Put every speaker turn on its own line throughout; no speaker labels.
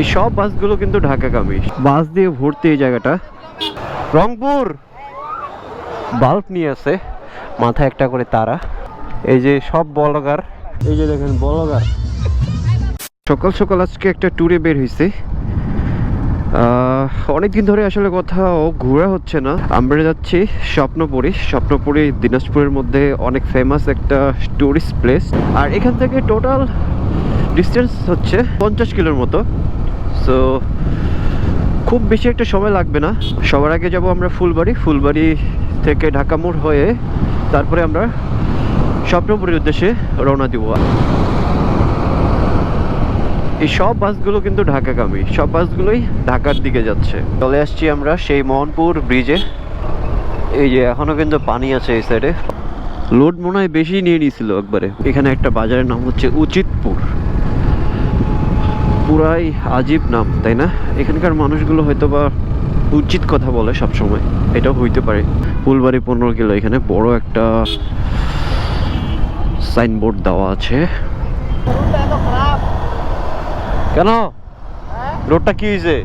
এই সব বাসগুলো কিন্তু ঢাকাগামী। বাস দিয়ে ভর্তি এই জায়গাটা। রংপুর। বাল্ব নিয়ে আছে, মাথায় একটা করে তারা। এই যে সব বলগার। এই যে দেখেন বলগার। সকাল সকাল আজকে একটা ট্যুরে বের হয়েছে। অনেকদিন ধরে আসলে কোথাও ঘোরা হচ্ছে না। আমরা যাচ্ছি স্বপ্নপুরী। স্বপ্নপুরী দিনাজপুরের মধ্যে অনেক ফেমাস একটা টুরিস্ট প্লেস আর এখান থেকে টোটাল ডিস্টেন্স হচ্ছে পঞ্চাশ কিলোর মতো। সো খুব বেশি একটা সময় লাগবে না। সবার আগে যাব আমরা ফুলবাড়ি। ফুলবাড়ি থেকে ঢাকা মোড় হয়ে তারপরে আমরা স্বপ্নপুরীর উদ্দেশ্যে রওনা দিব। এই সব বাসগুলো কিন্তু ঢাকাগামী। সব বাসগুলোই ঢাকার দিকে যাচ্ছে। চলে আসছি আমরা সেই মোহনপুর ব্রিজে। এই যে এখনও কিন্তু পানি আছে এই সাইডে লোড মনে হয় বেশি নিয়ে নিয়েছিল একবারে। এখানে একটা বাজারের নাম হচ্ছে উচিতপুর। পুরাই আজীব নাম, তাই না? এখানকার মানুষগুলো হয়তো বা উচিত কথা বলে সব সময় এটাও হইতে পারে। ফুলবাড়ি পনেরো কিলো, এখানে বড় একটা সাইনবোর্ড দেওয়া আছে। কেন? রোডটা কি হয়েছে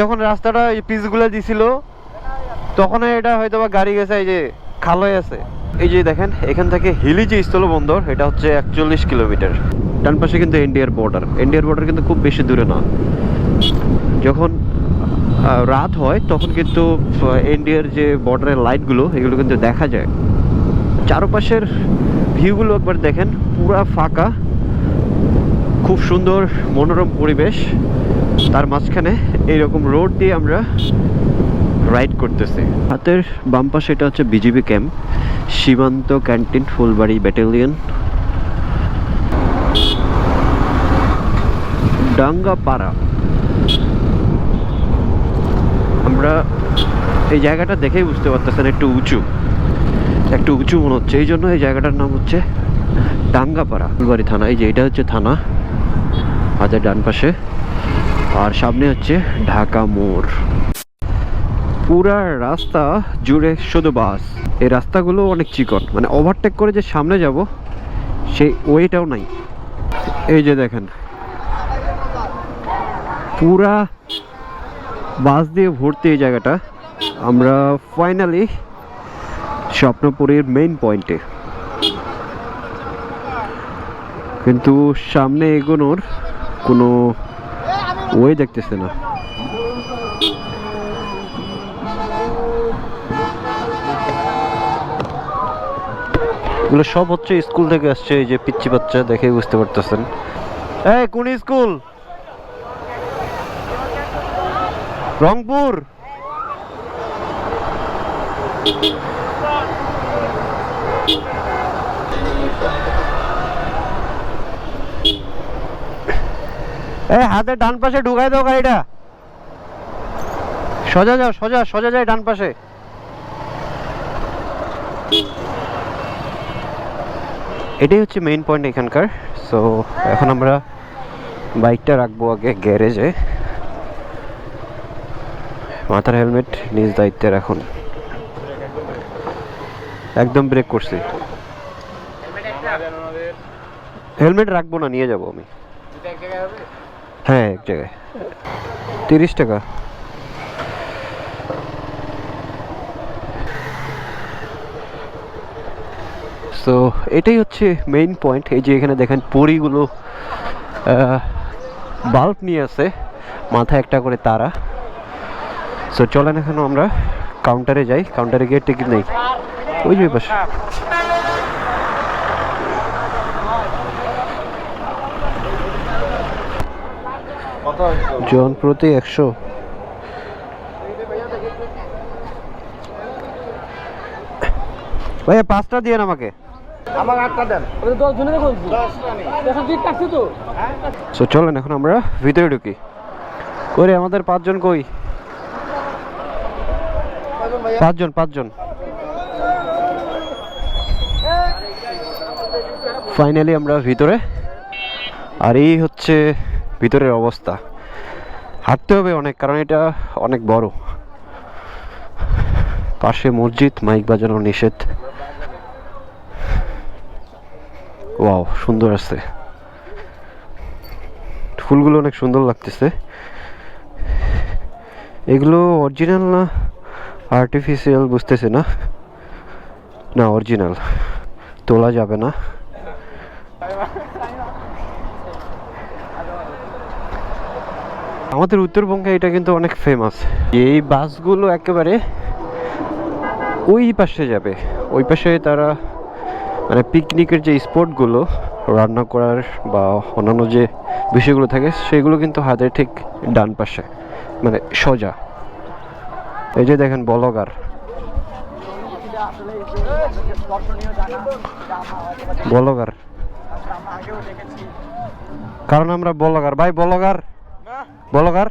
যখন রাস্তাটা পিচগুলো দিছিল, তখন এটা হয়তো বা গাড়ি গেছে, এই যে খাল হয়ে আছে। এই যে দেখেন, এখান থেকে হিলি যে স্থলবন্দর, এটা হচ্ছে একচল্লিশ কিলোমিটার। ডান পাশে কিন্তু ইন্ডিয়ার বর্ডার ইন্ডিয়ার বর্ডার কিন্তু খুব বেশি দূরে না। যখন রাত হয়, তখন কিন্তু ইন্ডিয়ার যে বর্ডারের লাইটগুলো এগুলো কিন্তু দেখা যায়। চারপাশের ভিউগুলো একবার দেখেন, পুরা ফাঁকা, খুব সুন্দর, মনোরম পরিবেশ। তার মাঝখানে এইরকম রোড দিয়ে আমরা রাইড করতেছি। হাতের বাম পাশে এটা হচ্ছে বিজিবি ক্যাম্প সীমান্ত ক্যান্টিন ফুলবাড়ি ব্যাটালিয়ন ডাঙ্গাপাড়া। আমরা এই জায়গাটা দেখেই বুঝতে পারতেছেন একটু উঁচু। একটু উঁচু মনে হচ্ছে। এই জন্য এই জায়গাটার নাম হচ্ছে ডাঙ্গাপাড়া। ফুলবাড়ি থানা, এই যে এটা হচ্ছে থানা। হাতের ডান পাশে। আর সামনে হচ্ছে ঢাকা মোড়। পুরা রাস্তা জুড়ে শুধু বাস। এই রাস্তাগুলো অনেক চিকন। মানে ওভারটেক করে যে সামনে যাব, সেই ওয়েটাও নাই। এই যে দেখেন পুরা বাস দিয়ে ভর্তি এই জায়গাটা। আমরা ফাইনালি স্বপ্নপুরের মেইন পয়েন্টে কিন্তু সামনে এগোনোর কোনো ওয়ে দেখতেছে না। এগুলো সব হচ্ছে স্কুল থেকে আসছে, এই যে পিচ্ছি বাচ্চা দেখে বুঝতে পারতেছেন। এই, কোন স্কুল? রংপুর। এই হাতে ডান পাশে ঢুকাই দাও গাড়িটা। সোজা যাও, সোজা সোজা যায় ডান পাশে। এটাই হচ্ছে মেইন পয়েন্ট এখানকার। সো এখন আমরা বাইকটা রাখব আগে গ্যারেজে মাথার হেলমেট নিজ দায়িত্বে রাখুন। একদম ব্রেক করছি। হেলমেট রাখব না, নিয়ে যাব আমি। হ্যাঁ এক জায়গায়। তিরিশ টাকা। সো এটাই হচ্ছে মেইন পয়েন্ট এই যে এখানে দেখেন পরিগুলো বাল্ব নিয়ে আছে, মাথায় একটা করে তারা। সো চলেন এখন আমরা কাউন্টারে যাই। কাউন্টারে গিয়ে টিকিট নেই। ওই যে পাশে। জন প্রতি একশো। ভাইয়া পাঁচটা দিয়ে আমাকে।
আমার আটটা দেন। দশ জনের বলছি এখন বিট কাটছি তো।
সো চলেন এখন আমরা ভিতরে ঢুকি। ওরে আমাদের পাঁচজন কই? পাঁচজন পাঁচজন। ফাইনালি আমরা ভিতরে। আর এই হচ্ছে ভিতরের অবস্থা। হাঁটতে হবে অনেক, কারণ এটা অনেক বড়। পাশে মসজিদ, মাইক বাজানো নিষেধ। ওয়াও, সুন্দর আছে। ফুলগুলো অনেক সুন্দর লাগতেছে। এগুলো অরিজিনাল না? আর্টিফিশিয়াল বুঝতেছে না। না অরিজিনাল তোলা যাবে না। আমাদের উত্তরবঙ্গে এটা কিন্তু অনেক ফেমাস এই বাসগুলো একেবারে ওই পাশে যাবে। ওই পাশে তারা মানে পিকনিকের যে স্পটগুলো রান্না করার বা অন্যান্য যে বিষয়গুলো থাকে, সেগুলো কিন্তু হাতের ঠিক ডান পাশে। মানে সোজা। এই যে দেখেন বলগার। বলগার। কারণ আমরা বলগার। ভাই বলগার? বলগার?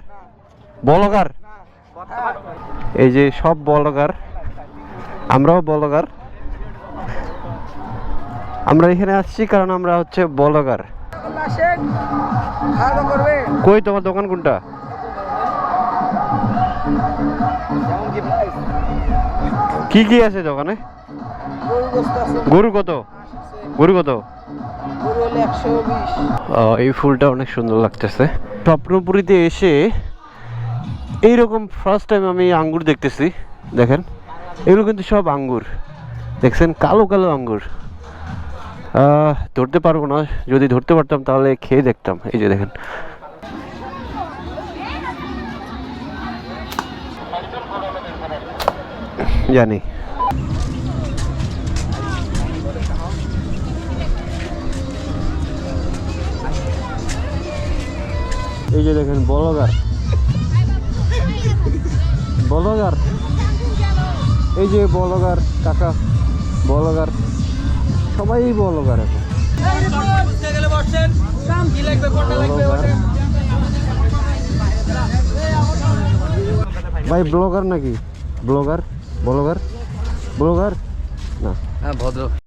বলগার? এই যে সব বলগার। আমরাও বলগার। আমরা এখানে আসছি কারণ আমরা হচ্ছে বলগার। কই তোমার দোকান কোনটা?
কি
কি আছে দোকানে
গরু
কত? গরু কত? এই ফুলটা অনেক সুন্দর লাগতেছে। স্বপ্নপুরীতে এসে এইরকম ফার্স্ট টাইম আমি আঙ্গুর দেখতেছি, দেখেন। এগুলো কিন্তু সব আঙ্গুর। দেখছেন? কালো কালো আঙ্গুর। ধরতে পারব না। যদি ধরতে পারতাম তাহলে খেয়ে দেখতাম। এই যে দেখেন। জানি। এই যে দেখেন, বলগার। বলগার। এই যে বলগার, কাকা, বলগার। সবাই বলগার এখন। ভাই, ব্লগার নাকি? ব্লগার? ব্লগার ব্লগার না।
হ্যাঁ ভদ্র।